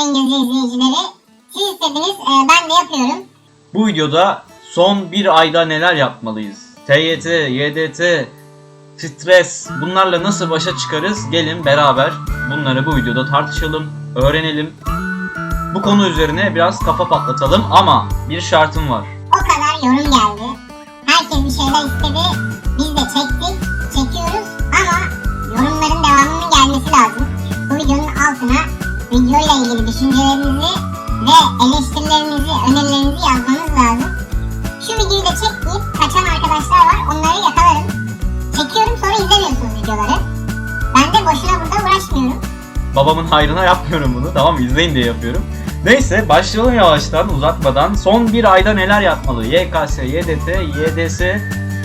İngilizce izleyicileri. Siz istediniz e, ben de yapıyorum. Bu videoda son bir ayda neler yapmalıyız? TYT, YDT, stres bunlarla nasıl başa çıkarız? Gelin beraber bunları bu videoda tartışalım, öğrenelim. Bu konu üzerine biraz kafa patlatalım ama bir şartım var. O kadar yorum geldi. İlgili düşüncelerinizi ve eleştirilerinizi, önerilerinizi yazmanız lazım. Şu videoyu da çek kaçan arkadaşlar var. Onları yakalarım. Çekiyorum sonra izlemiyorsunuz videoları. Ben de boşuna burada uğraşmıyorum. Babamın hayrına yapmıyorum bunu tamam mı? İzleyin diye yapıyorum. Neyse başlayalım yavaştan uzatmadan. Son bir ayda neler yapmalı? YKS, YDT, YDS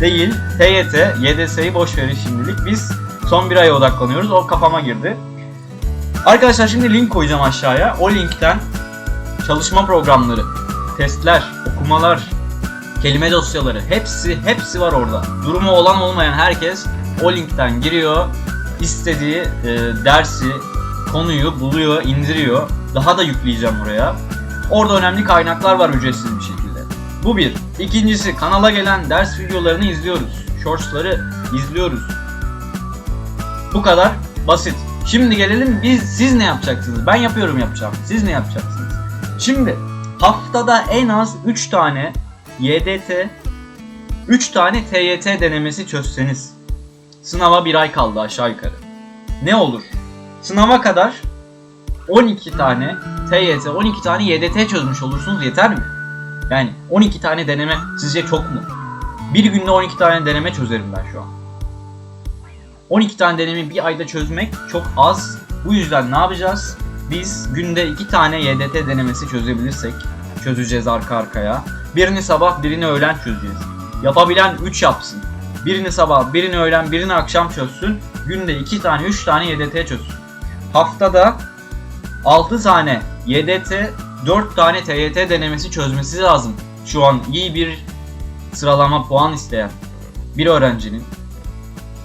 değil TYT, YDS'yi boş verin şimdilik. Biz son bir aya odaklanıyoruz. O kafama girdi. Arkadaşlar şimdi link koyacağım aşağıya. O linkten çalışma programları, testler, okumalar, kelime dosyaları hepsi hepsi var orada. Durumu olan olmayan herkes o linkten giriyor. istediği e, dersi, konuyu buluyor, indiriyor. Daha da yükleyeceğim oraya. Orada önemli kaynaklar var ücretsiz bir şekilde. Bu bir. İkincisi kanala gelen ders videolarını izliyoruz. Shortsları izliyoruz. Bu kadar basit. Şimdi gelelim biz siz ne yapacaksınız? Ben yapıyorum yapacağım. Siz ne yapacaksınız? Şimdi haftada en az 3 tane YDT, 3 tane TYT denemesi çözseniz sınava bir ay kaldı aşağı yukarı. Ne olur? Sınava kadar 12 tane TYT, 12 tane YDT çözmüş olursunuz yeter mi? Yani 12 tane deneme sizce çok mu? Bir günde 12 tane deneme çözerim ben şu an. 12 tane denemi bir ayda çözmek çok az. Bu yüzden ne yapacağız? Biz günde 2 tane YDT denemesi çözebilirsek çözeceğiz arka arkaya. Birini sabah, birini öğlen çözeceğiz. Yapabilen 3 yapsın. Birini sabah, birini öğlen, birini akşam çözsün. Günde 2 tane, 3 tane YDT çözsün. Haftada 6 tane YDT, 4 tane TYT denemesi çözmesi lazım. Şu an iyi bir sıralama puan isteyen bir öğrencinin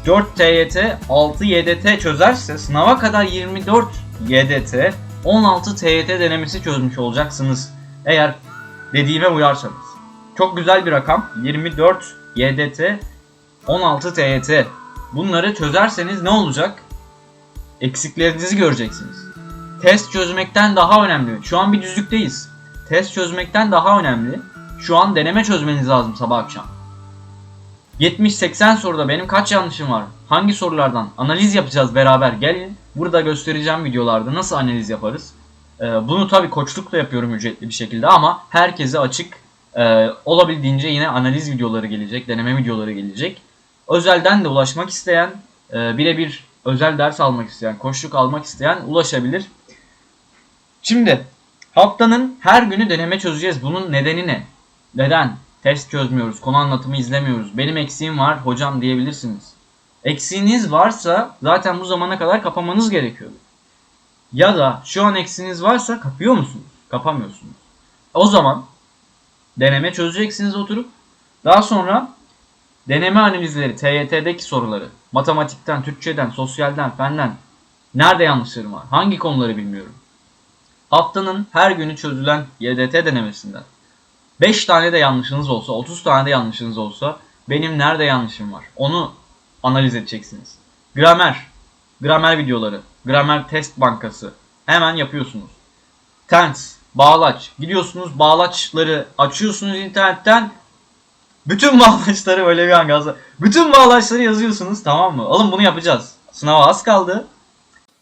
4 TYT, 6 YDT çözerse sınava kadar 24 YDT, 16 TYT denemesi çözmüş olacaksınız. Eğer dediğime uyarsanız. Çok güzel bir rakam. 24 YDT, 16 TYT. Bunları çözerseniz ne olacak? Eksiklerinizi göreceksiniz. Test çözmekten daha önemli. Şu an bir düzlükteyiz. Test çözmekten daha önemli. Şu an deneme çözmeniz lazım sabah akşam. 70-80 soruda benim kaç yanlışım var? Hangi sorulardan? Analiz yapacağız beraber. Gelin burada göstereceğim videolarda nasıl analiz yaparız. Ee, bunu tabi koçlukla yapıyorum ücretli bir şekilde ama herkese açık. Ee, olabildiğince yine analiz videoları gelecek, deneme videoları gelecek. Özelden de ulaşmak isteyen, e, birebir özel ders almak isteyen, koçluk almak isteyen ulaşabilir. Şimdi haftanın her günü deneme çözeceğiz. Bunun nedeni ne? Neden? Test çözmüyoruz, konu anlatımı izlemiyoruz. Benim eksiğim var hocam diyebilirsiniz. Eksiğiniz varsa zaten bu zamana kadar kapamanız gerekiyordu. Ya da şu an eksiğiniz varsa kapıyor musunuz? Kapamıyorsunuz. O zaman deneme çözeceksiniz oturup. Daha sonra deneme analizleri, TYT'deki soruları, matematikten, Türkçeden, sosyalden, fenden nerede yanlışlarım var? Hangi konuları bilmiyorum? Haftanın her günü çözülen YDT denemesinden 5 tane de yanlışınız olsa, 30 tane de yanlışınız olsa benim nerede yanlışım var? Onu analiz edeceksiniz. Gramer, gramer videoları, gramer test bankası hemen yapıyorsunuz. Tense, bağlaç. Gidiyorsunuz bağlaçları açıyorsunuz internetten. Bütün bağlaçları böyle bir an. Bütün bağlaçları yazıyorsunuz tamam mı? Alın bunu yapacağız. Sınava az kaldı.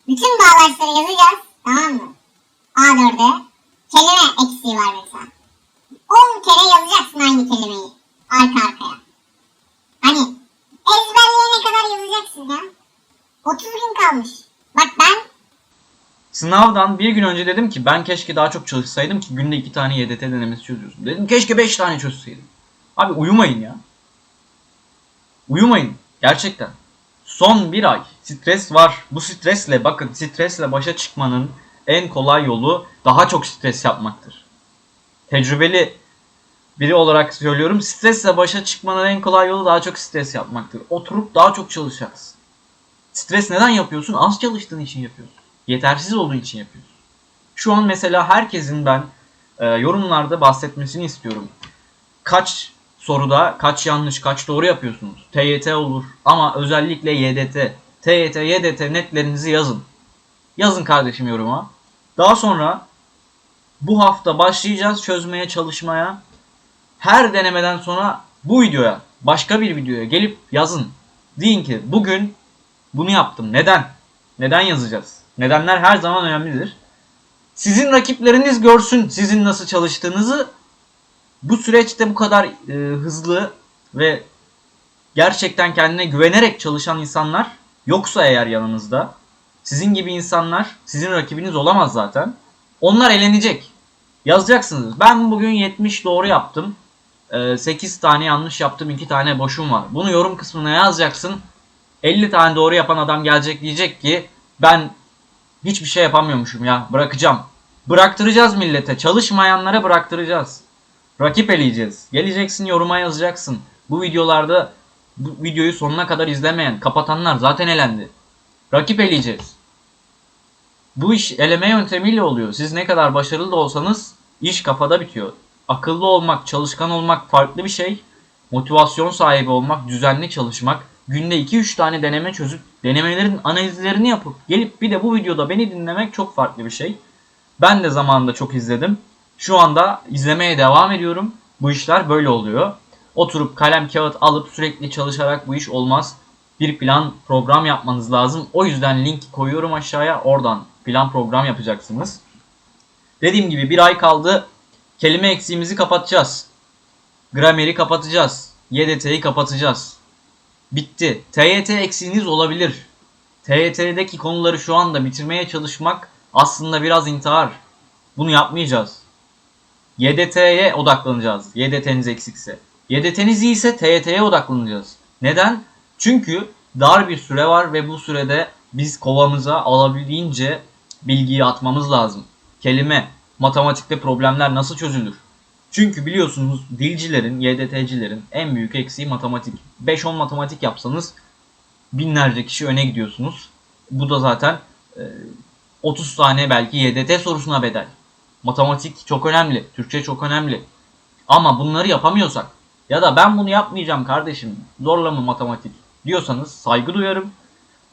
Bütün bağlaçları yazacağız. Tamam mı? A4'e. Kelime eksiği var mesela. 10 kere yazacaksın aynı kelimeyi. Arka arkaya. Hani ezberleyene kadar yazacaksın ya. 30 gün kalmış. Bak ben Sınavdan bir gün önce dedim ki ben keşke daha çok çalışsaydım ki günde iki tane YDT denemesi çözüyorsun. Dedim keşke beş tane çözseydim. Abi uyumayın ya. Uyumayın. Gerçekten. Son bir ay stres var. Bu stresle bakın stresle başa çıkmanın en kolay yolu daha çok stres yapmaktır. Tecrübeli biri olarak söylüyorum. Stresle başa çıkmanın en kolay yolu daha çok stres yapmaktır. Oturup daha çok çalışacaksın. Stres neden yapıyorsun? Az çalıştığın için yapıyorsun. Yetersiz olduğu için yapıyorsun. Şu an mesela herkesin ben e, yorumlarda bahsetmesini istiyorum. Kaç soruda kaç yanlış kaç doğru yapıyorsunuz? TYT olur ama özellikle YDT. TYT, YDT netlerinizi yazın. Yazın kardeşim yoruma. Daha sonra bu hafta başlayacağız çözmeye çalışmaya. Her denemeden sonra bu videoya başka bir videoya gelip yazın. Deyin ki bugün bunu yaptım. Neden? Neden yazacağız? Nedenler her zaman önemlidir. Sizin rakipleriniz görsün sizin nasıl çalıştığınızı. Bu süreçte bu kadar e, hızlı ve gerçekten kendine güvenerek çalışan insanlar yoksa eğer yanınızda sizin gibi insanlar sizin rakibiniz olamaz zaten. Onlar elenecek. Yazacaksınız. Ben bugün 70 doğru yaptım. Ee, 8 tane yanlış yaptım. 2 tane boşum var. Bunu yorum kısmına yazacaksın. 50 tane doğru yapan adam gelecek diyecek ki ben hiçbir şey yapamıyormuşum ya. Bırakacağım. Bıraktıracağız millete. Çalışmayanlara bıraktıracağız. Rakip eleyeceğiz. Geleceksin yoruma yazacaksın. Bu videolarda bu videoyu sonuna kadar izlemeyen, kapatanlar zaten elendi. Rakip eleyeceğiz. Bu iş eleme yöntemiyle oluyor. Siz ne kadar başarılı da olsanız iş kafada bitiyor. Akıllı olmak, çalışkan olmak farklı bir şey. Motivasyon sahibi olmak, düzenli çalışmak, günde 2-3 tane deneme çözüp denemelerin analizlerini yapıp gelip bir de bu videoda beni dinlemek çok farklı bir şey. Ben de zamanında çok izledim. Şu anda izlemeye devam ediyorum. Bu işler böyle oluyor. Oturup kalem kağıt alıp sürekli çalışarak bu iş olmaz. Bir plan program yapmanız lazım. O yüzden link koyuyorum aşağıya. Oradan plan program yapacaksınız. Dediğim gibi bir ay kaldı. Kelime eksiğimizi kapatacağız. Grameri kapatacağız. YDT'yi kapatacağız. Bitti. TYT eksiğiniz olabilir. TYT'deki konuları şu anda bitirmeye çalışmak aslında biraz intihar. Bunu yapmayacağız. YDT'ye odaklanacağız. YDT'niz eksikse. YDT'niz iyiyse TYT'ye odaklanacağız. Neden? Çünkü dar bir süre var ve bu sürede biz kovamıza alabildiğince bilgiyi atmamız lazım. Kelime, matematikte problemler nasıl çözülür? Çünkü biliyorsunuz dilcilerin, YDT'cilerin en büyük eksiği matematik. 5-10 matematik yapsanız binlerce kişi öne gidiyorsunuz. Bu da zaten e, 30 tane belki YDT sorusuna bedel. Matematik çok önemli, Türkçe çok önemli. Ama bunları yapamıyorsak ya da ben bunu yapmayacağım kardeşim zorla mı matematik diyorsanız saygı duyarım.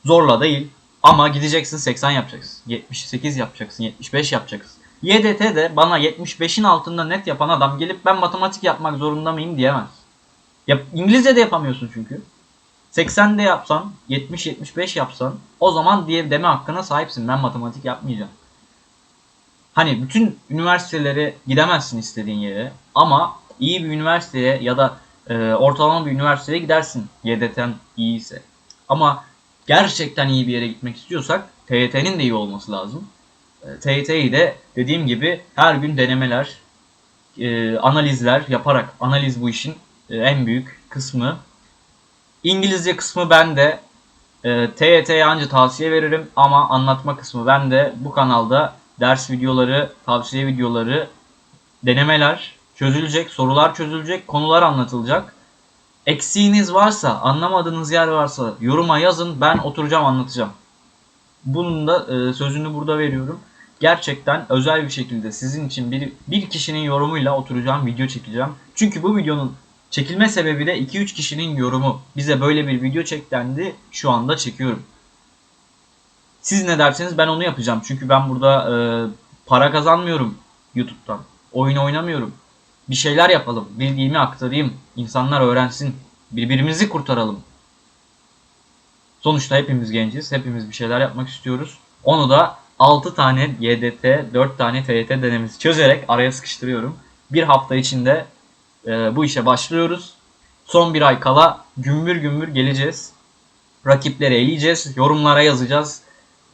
Zorla değil ama gideceksin 80 yapacaksın, 78 yapacaksın, 75 yapacaksın. YDT de bana 75'in altında net yapan adam gelip ben matematik yapmak zorunda mıyım diyemez. Ya, İngilizce de yapamıyorsun çünkü. 80 de yapsan, 70-75 yapsan o zaman diye deme hakkına sahipsin. Ben matematik yapmayacağım. Hani bütün üniversitelere gidemezsin istediğin yere ama iyi bir üniversiteye ya da e, ortalama bir üniversiteye gidersin YDT'n iyi ise. Ama gerçekten iyi bir yere gitmek istiyorsak TYT'nin de iyi olması lazım. E, TYT'yi de dediğim gibi her gün denemeler, e, analizler yaparak, analiz bu işin e, en büyük kısmı. İngilizce kısmı ben de e, TYT'ye anca tavsiye veririm ama anlatma kısmı ben de bu kanalda ders videoları, tavsiye videoları, denemeler çözülecek, sorular çözülecek, konular anlatılacak. Eksiğiniz varsa, anlamadığınız yer varsa yoruma yazın ben oturacağım anlatacağım. Bunun da e, sözünü burada veriyorum. Gerçekten özel bir şekilde sizin için bir, bir kişinin yorumuyla oturacağım, video çekeceğim. Çünkü bu videonun çekilme sebebi de 2-3 kişinin yorumu. Bize böyle bir video çek dendi, şu anda çekiyorum. Siz ne derseniz ben onu yapacağım. Çünkü ben burada e, para kazanmıyorum YouTube'dan. Oyun oynamıyorum. Bir şeyler yapalım. Bildiğimi aktarayım. İnsanlar öğrensin. Birbirimizi kurtaralım. Sonuçta hepimiz genciz. Hepimiz bir şeyler yapmak istiyoruz. Onu da 6 tane YDT, 4 tane TYT denemesi çözerek araya sıkıştırıyorum. Bir hafta içinde e, bu işe başlıyoruz. Son bir ay kala gümbür gümbür geleceğiz. Rakipleri eleyeceğiz. Yorumlara yazacağız.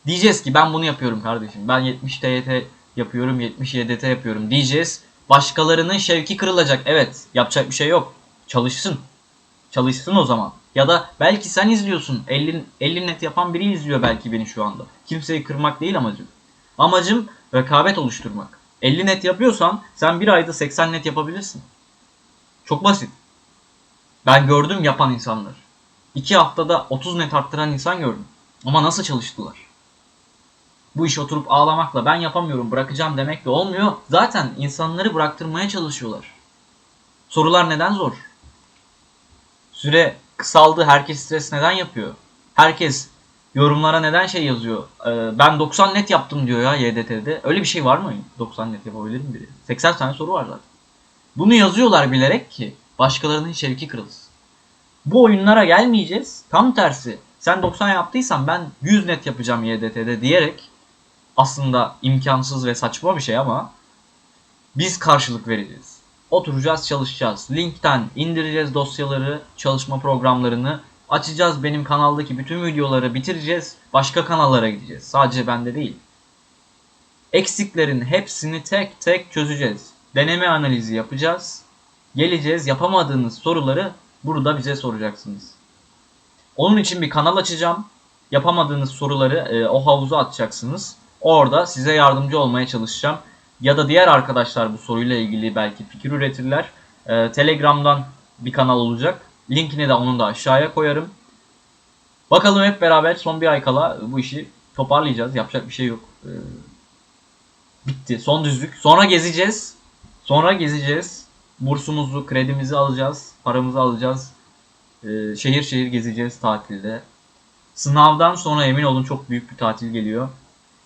Diyeceğiz ki ben bunu yapıyorum kardeşim. Ben 70 TYT yapıyorum, 70 YDT yapıyorum diyeceğiz. Başkalarının şevki kırılacak. Evet, yapacak bir şey yok. Çalışsın. Çalışsın o zaman. Ya da belki sen izliyorsun. 50, 50 net yapan biri izliyor belki beni şu anda. Kimseyi kırmak değil amacım. Amacım rekabet oluşturmak. 50 net yapıyorsan sen bir ayda 80 net yapabilirsin. Çok basit. Ben gördüm yapan insanlar. 2 haftada 30 net arttıran insan gördüm. Ama nasıl çalıştılar? Bu işi oturup ağlamakla ben yapamıyorum bırakacağım demekle olmuyor. Zaten insanları bıraktırmaya çalışıyorlar. Sorular neden zor? Süre kısaldı. Herkes stres neden yapıyor? Herkes yorumlara neden şey yazıyor? Ee, ben 90 net yaptım diyor ya YDT'de. Öyle bir şey var mı? 90 net yapabilir mi biri? 80 tane soru var zaten. Bunu yazıyorlar bilerek ki başkalarının şevki kırılsın. Bu oyunlara gelmeyeceğiz. Tam tersi. Sen 90 yaptıysan ben 100 net yapacağım YDT'de diyerek aslında imkansız ve saçma bir şey ama biz karşılık vereceğiz. Oturacağız, çalışacağız. Linkten indireceğiz dosyaları, çalışma programlarını. Açacağız benim kanaldaki bütün videoları bitireceğiz. Başka kanallara gideceğiz. Sadece bende değil. Eksiklerin hepsini tek tek çözeceğiz. Deneme analizi yapacağız. Geleceğiz. Yapamadığınız soruları burada bize soracaksınız. Onun için bir kanal açacağım. Yapamadığınız soruları e, o havuza atacaksınız. Orada size yardımcı olmaya çalışacağım. Ya da diğer arkadaşlar bu soruyla ilgili belki fikir üretirler. E, Telegram'dan bir kanal olacak. Linkini de onun da aşağıya koyarım. Bakalım hep beraber son bir ay kala bu işi toparlayacağız. Yapacak bir şey yok. E, bitti. Son düzlük. Sonra gezeceğiz. Sonra gezeceğiz. Bursumuzu, kredimizi alacağız. Paramızı alacağız. E, şehir şehir gezeceğiz tatilde. Sınavdan sonra emin olun çok büyük bir tatil geliyor.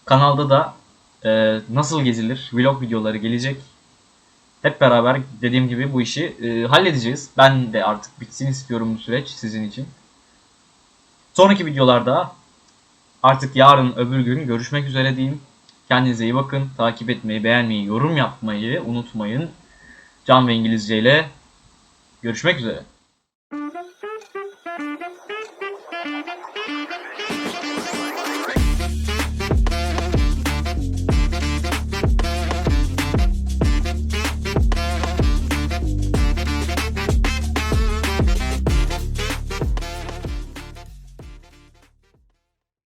Kanalda da e, nasıl gezilir vlog videoları gelecek. Hep beraber dediğim gibi bu işi e, halledeceğiz. Ben de artık bitsin istiyorum bu süreç sizin için. Sonraki videolarda artık yarın öbür gün görüşmek üzere diyeyim. Kendinize iyi bakın. Takip etmeyi, beğenmeyi, yorum yapmayı unutmayın. Can ve İngilizce ile görüşmek üzere.